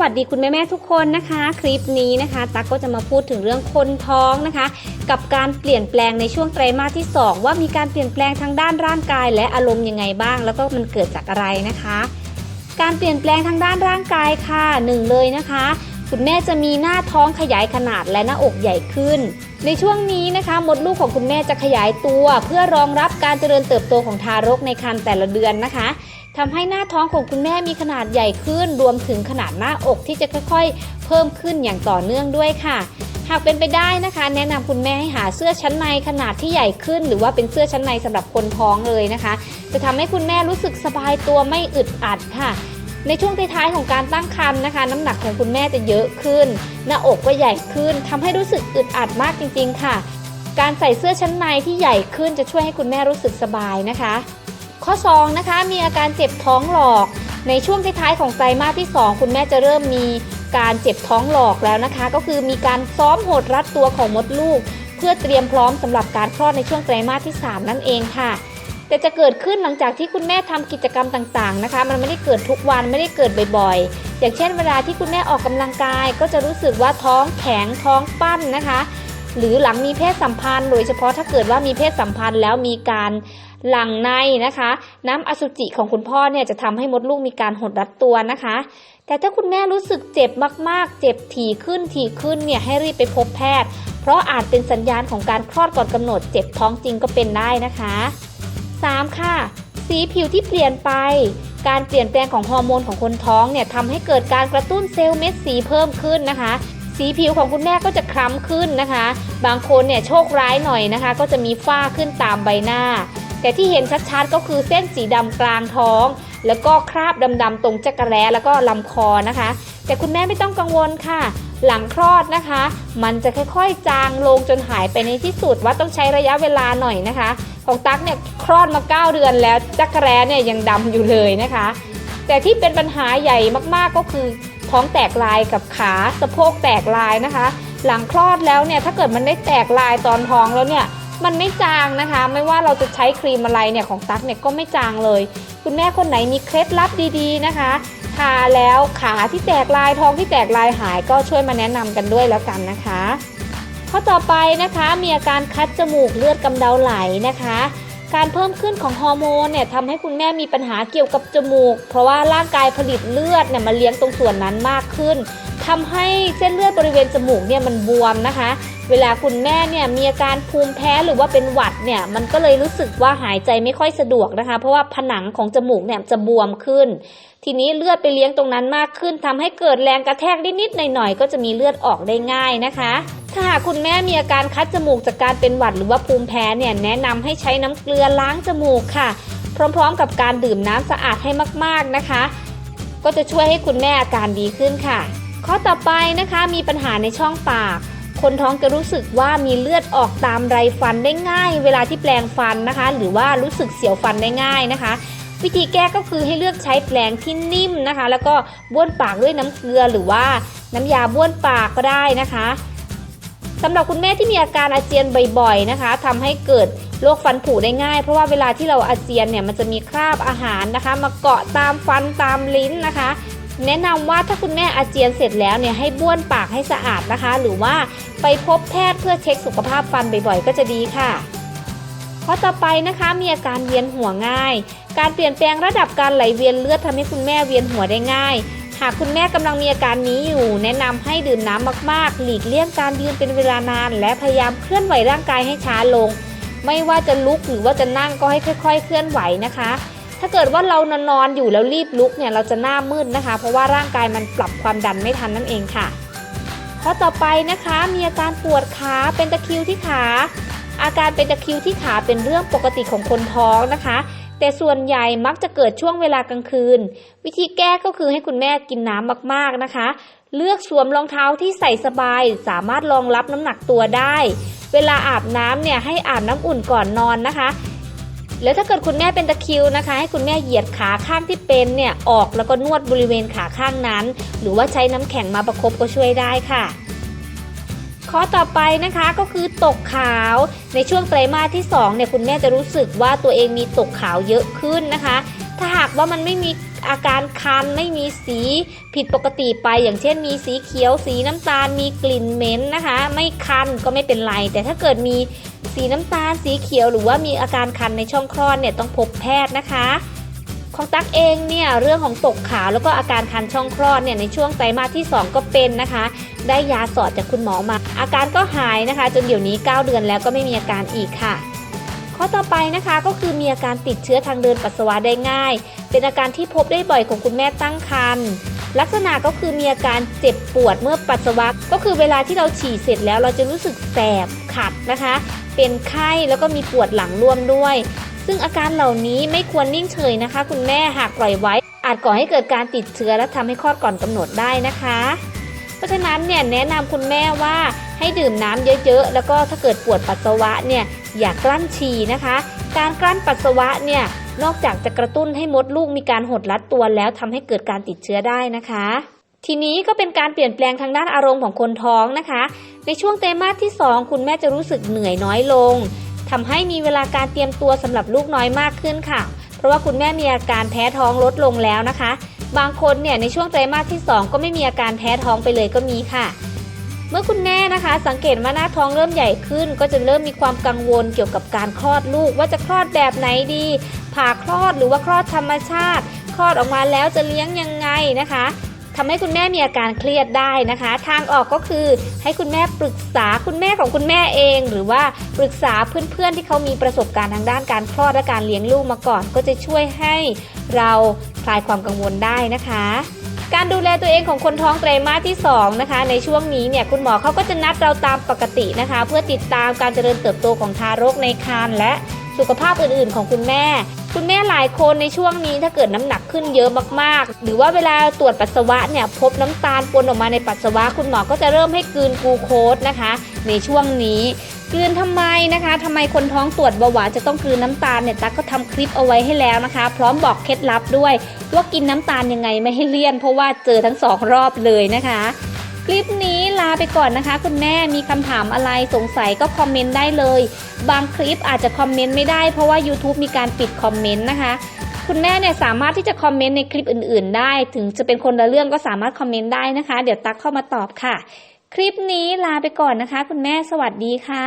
วัสดีคุณแม่แม่ทุกคนนะคะ คลิปนี้นะคะตั๊กก็จะมาพูดถึงเรื่องคนท้องนะคะ กับการเปลี่ยนแปลงในช่วงไตรมาสที่ 2 ว่ามีการเปลี่ยนแปลงทางด้านร่างกาย และอารมณ์ยังไงบ้าง แล้วก็มันเกิดจากอะไรนะคะ การเปลี่ยนแปลงทางด้านร่างกายค่ะหนึ่งเลยนะคะคุณแม่จะมีหน้าท้องขยายขนาดและหน้าอกใหญ่ขึ้น ในช่วงนี้นะคะ มดลูกของคุณแม่จะขยายตัว เพื่อรองรับการเจริญเติบโตของทารกในครรภ์แต่ละเดือนนะคะ ทำให้หน้าท้องของคุณแม่มีขนาดใหญ่ขึ้น รวมถึงขนาดหน้าอกที่จะค่อยๆ เพิ่มขึ้นอย่างต่อเนื่องด้วยค่ะหากเป็นไปได้นะคะ แนะนำคุณแม่ให้หาเสื้อชั้นในขนาดที่ใหญ่ขึ้น หรือว่าเป็นเสื้อชั้นในสำหรับคนท้องเลยนะคะ จะทำให้คุณแม่รู้สึกสบายตัวไม่อึดอัดค่ะ ในช่วงท้ายๆของการตั้งครรภ์นะคะ น้ำหนักของคุณแม่จะเยอะขึ้น หน้าอกก็ใหญ่ขึ้นทำให้รู้สึกอึดอัดมากจริง ๆ ค่ะ การใส่เสื้อชั้นในที่ใหญ่ขึ้นจะช่วยให้คุณแม่รู้สึกสบายนะคะ ข้อ 2 นะคะ มีอาการเจ็บท้องหลอก ในช่วงท้ายๆของไตรมาสที่ 2 คุณแม่จะเริ่มมีการเจ็บท้องหลอกแล้วนะคะ ก็คือมีการซ้อมโหดรัดตัวของมดลูก เพื่อเตรียมพร้อมสำหรับการคลอดในช่วงไตรมาสที่ 3 นั่นเองค่ะ แต่จะเกิดขึ้นหลังจากที่คุณแม่ทำกิจกรรมต่างๆนะคะ มันไม่ได้เกิดทุกวันไม่ได้เกิดบ่อยๆ อย่างเช่น เวลาที่คุณแม่ออกกำลังกาย ก็จะรู้สึกว่าท้องแข็งท้องปั้นนะคะ หรือหลังมีเพศสัมพันธ์ โดยเฉพาะถ้าเกิดว่ามีเพศสัมพันธ์แล้วมีการหลังในนะคะ น้ำอสุจิของคุณพ่อเนี่ยจะทำให้มดลูกมีการหดรัดตัวนะคะ แต่ถ้าคุณแม่รู้สึกเจ็บมากๆ เจ็บถี่ขึ้นถี่ขึ้นเนี่ยให้รีบไปพบแพทย์ เพราะอาจเป็นสัญญาณของการคลอดก่อนกำหนด เจ็บท้องจริงก็เป็นได้นะคะ 3. ค่ะ สีผิวที่เปลี่ยนไปการเปลี่ยนแปลงของฮอร์โมนของคนท้องเนี่ยทำให้เกิดการกระตุ้นเซลล์เม็ดสีเพิ่มขึ้นนะคะ สีผิวของคุณแม่ก็จะคล้ำขึ้นนะคะ บางคนเนี่ยโชคร้ายหน่อยนะคะ ก็จะมีฝ้าขึ้นตามใบหน้า แต่ที่เห็นชัดๆก็คือเส้นสีดำกลางท้อง แล้วก็คราบดำๆตรงจักระแร้แล้วก็ลำคอนะคะ แต่คุณแม่ไม่ต้องกังวลค่ะ หลังคลอดนะคะ มันจะค่อยๆ จางลงจนหายไปในที่สุดว่าต้องใช้ระยะเวลาหน่อยนะคะ ของตั๊กเนี่ยคลอดมา 9 เดือนแล้วจักรแร้เนี่ยยังดำอยู่เลยนะคะ แต่ที่เป็นปัญหาใหญ่มากๆก็คือท้องแตกลายกับขาสะโพกแตกลายนะคะ หลังคลอดแล้วเนี่ยถ้าเกิดมันได้แตกลายตอนท้องแล้วเนี่ย มันไม่จางนะคะ ไม่ว่าเราจะใช้ครีมอะไรเนี่ยของตั๊กเนี่ยก็ไม่จางเลย คุณแม่คนไหนมีเคล็ดลับดีๆนะคะทาแล้วขาที่แตกลายท้องที่แตกลายหายก็ช่วยมาแนะนำกันด้วยแล้วกันนะคะข้อต่อไปนะคะมีอาการคัดจมูกเลือดกำเดาไหลนะคะ การเพิ่มขึ้นของฮอร์โมนเนี่ยทำให้คุณแม่มีปัญหาเกี่ยวกับจมูก เพราะว่าร่างกายผลิตเลือดเนี่ยมาเลี้ยงตรงส่วนนั้นมากขึ้น ทำให้เส้นเลือดบริเวณจมูกเนี่ยมันบวมนะคะ เวลาคุณแม่เนี่ยมีอาการภูมิแพ้หรือว่าเป็นหวัดเนี่ยมันก็เลยรู้สึกว่าหายใจไม่ค่อยสะดวกนะคะ เพราะว่าผนังของจมูกเนี่ยจะบวมขึ้น ทีนี้เลือดไปเลี้ยงตรงนั้นมากขึ้นทำให้เกิดแรงกระแทกนิดๆหน่อยๆก็จะมีเลือดออกได้ง่ายนะคะ ถ้าหากคุณแม่มีอาการคัดจมูกจากการเป็นหวัดหรือว่าภูมิแพ้เนี่ยแนะนำให้ใช้น้ำเกลือล้างจมูกค่ะ พร้อม ๆ กับการดื่มน้ำสะอาดให้มาก ๆนะคะ ก็จะช่วยให้คุณแม่อาการดีขึ้นค่ะ ข้อต่อไปนะคะมีปัญหาในช่องปาก คนท้องจะรู้สึกว่ามีเลือดออกตามไรฟันได้ง่าย เวลาที่แปลงฟันนะคะ หรือว่ารู้สึกเสียวฟันได้ง่ายนะคะ วิธีแก้ก็คือให้เลือกใช้แปลงที่นิ่มนะคะ แล้วก็บ้วนปากด้วยน้ำเกลือหรือว่าน้ำยาบ้วนปากก็ได้นะคะสำหรับคุณแม่ที่มีอาการอาเจียนบ่อยๆนะคะทำให้เกิดโรคฟันผุได้ง่าย เพราะว่าเวลาที่เราอาเจียนเนี่ยมันจะมีคราบอาหารนะคะ มาเกาะตามฟันตามลิ้นนะคะ แนะนำว่าถ้าคุณแม่อาเจียนเสร็จแล้วเนี่ยให้บ้วนปากให้สะอาดนะคะ หรือว่าไปพบแพทย์เพื่อเช็คสุขภาพฟันบ่อยๆ ก็จะดีค่ะข้อต่อไปนะคะมีอาการเวียนหัวง่าย การเปลี่ยนแปลงระดับการไหลเวียนเลือดทำให้คุณแม่เวียนหัวได้ง่าย หากคุณแม่กำลังมีอาการนี้อยู่ แนะนำให้ดื่มน้ำมากๆ หลีกเลี่ยงการยืนเป็นเวลานาน และพยายามเคลื่อนไหวร่างกายให้ช้าลง ไม่ว่าจะลุกหรือว่าจะนั่งก็ให้ค่อย ๆ เคลื่อนไหวนะคะ ถ้าเกิดว่าเรานอนอยู่แล้วรีบลุกเนี่ยเราจะหน้ามืดนะคะ เพราะว่าร่างกายมันปรับความดันไม่ทันนั่นเองค่ะข้อต่อไปนะคะมีอาการปวดขาเป็นตะคริวที่ขา อาการเป็นตะคริวที่ขาเป็นเรื่องปกติของคนท้องนะคะ แต่ส่วนใหญ่มักจะเกิดช่วงเวลากลางคืน วิธีแก้ก็คือให้คุณแม่กินน้ำมากๆนะคะ เลือกสวมรองเท้าที่ใส่สบาย สามารถรองรับน้ำหนักตัวได้ เวลาอาบน้ำเนี่ยให้อาบน้ำอุ่นก่อนนอนนะคะ แล้วถ้าเกิดคุณแม่เป็นตะคิวนะคะ ให้คุณแม่เหยียดขาข้างที่เป็นเนี่ยออกแล้วก็นวดบริเวณขาข้างนั้น หรือว่าใช้น้ำแข็งมาประคบก็ช่วยได้ค่ะ ข้อต่อไปนะคะก็คือตกขาว ในช่วงไตรมาสที่2เนี่ยคุณแม่จะรู้สึกว่าตัวเองมีตกขาวเยอะขึ้นนะคะ ถ้าหากว่ามันไม่มีอาการคันไม่มีสีผิดปกติไป อย่างเช่นมีสีเขียวสีน้ำตาลมีกลิ่นเหม็นนะคะ ไม่คันก็ไม่เป็นไร แต่ถ้าเกิดมี สีน้ำตาลสีเขียวหรือว่ามีอาการคันในช่องคลอดเนี่ยต้องพบแพทย์นะคะของตั๊กเองเนี่ยเรื่องของตกขาวแล้วก็อาการคันช่องคลอดเนี่ยในช่วงไตรมาสที่ 2 ก็เป็นนะคะ ได้ยาสอดจากคุณหมอมา อาการก็หายนะคะ จนเดี๋ยวนี้ 9 เดือนแล้วก็ไม่มีอาการอีกค่ะ ข้อต่อไปนะคะก็คือมีอาการติดเชื้อทางเดินปัสสาวะได้ง่าย เป็นอาการที่พบได้บ่อยของคุณแม่ตั้งครรภ์ลักษณะก็คือมีอาการเจ็บปวดเมื่อปัสสาวะ ก็คือเวลาที่เราฉี่เสร็จแล้วเราจะรู้สึกแสบขัดนะคะ เป็นไข้แล้วก็มีปวดหลังร่วมด้วย ซึ่งอาการเหล่านี้ไม่ควรนิ่งเฉยนะคะ คุณแม่หากปล่อยไว้ อาจก่อให้เกิดการติดเชื้อและทำให้คลอดก่อนกำหนดได้นะคะ เพราะฉะนั้นเนี่ยแนะนำคุณแม่ว่าให้ดื่มน้ำเยอะๆ แล้วก็ถ้าเกิดปวดปัสสาวะเนี่ยอย่ากลั้นฉี่นะคะ การกลั้นปัสสาวะเนี่ยนอกจากจะกระตุ้นให้มดลูกมีการหดรัดตัวแล้วทำให้เกิดการติดเชื้อได้นะคะ ทีนี้ก็เป็นการเปลี่ยนแปลงทางด้านอารมณ์ของคนท้องนะคะ ในช่วงไตรมาสที่ 2 คุณแม่จะรู้สึกเหนื่อยน้อยลงทำให้มีเวลาการเตรียมตัวสำหรับลูกน้อยมากขึ้นค่ะ เพราะว่าคุณแม่มีอาการแพ้ท้องลดลงแล้วนะคะ บางคนเนี่ยในช่วงไตรมาสที่ 2 ก็ไม่มีอาการแพ้ท้องไปเลยก็มีค่ะ เมื่อคุณแม่นะคะ สังเกตว่าหน้าท้องเริ่มใหญ่ขึ้น ก็จะเริ่มมีความกังวลเกี่ยวกับการคลอดลูก ว่าจะคลอดแบบไหนดีผ่าคลอดหรือว่าคลอดธรรมชาติ คลอดออกมาแล้วจะเลี้ยงยังไงนะคะ ทำให้คุณแม่มีอาการเครียดได้นะคะ ทางออกก็คือให้คุณแม่ปรึกษาคุณแม่ของคุณแม่เอง หรือว่าปรึกษาเพื่อนๆที่เขามีประสบการณ์ทางด้านการคลอดและการเลี้ยงลูกมาก่อน ก็จะช่วยให้เราคลายความกังวลได้นะคะการดูแลตัวเองของคนท้องไตรมาสที่ 2 นะคะ ในช่วงนี้เนี่ยคุณหมอเขาก็จะนัดเราตามปกตินะคะ เพื่อติดตามการเจริญเติบโตของทารกในครรภ์และสุขภาพอื่นๆ ของคุณแม่ คุณแม่หลายคนในช่วงนี้ถ้าเกิดน้ำหนักขึ้นเยอะมากๆ หรือว่าเวลาตรวจปัสสาวะเนี่ยพบน้ำตาลปนออกมาในปัสสาวะ คุณหมอก็จะเริ่มให้กลืนกูโคสนะคะ ในช่วงนี้กลืนทำไมนะคะทำไมคนท้องตรวจเบาหวานจะต้องกลืนน้ำตาลเนี่ยตั๊กก็ทำคลิปเอาไว้ให้แล้วนะคะ พร้อมบอกเคล็ดลับด้วยว่ากินน้ำตาลยังไงไม่ให้เลี่ยน เพราะว่าเจอทั้งสองรอบเลยนะคะ คลิปนี้ลาไปก่อนนะคะ คุณแม่มีคำถามอะไรสงสัยก็คอมเมนต์ได้เลย บางคลิปอาจจะคอมเมนต์ไม่ได้เพราะว่า YouTube มีการปิดคอมเมนต์นะคะคุณแม่เนี่ยสามารถที่จะคอมเมนต์ในคลิปอื่น ๆ ได้ ถึงจะเป็นคนละเรื่องก็สามารถคอมเมนต์ได้นะคะ เดี๋ยวตั๊กเข้ามาตอบค่ะ คลิปนี้ลาไปก่อนนะคะ คุณแม่สวัสดีค่ะ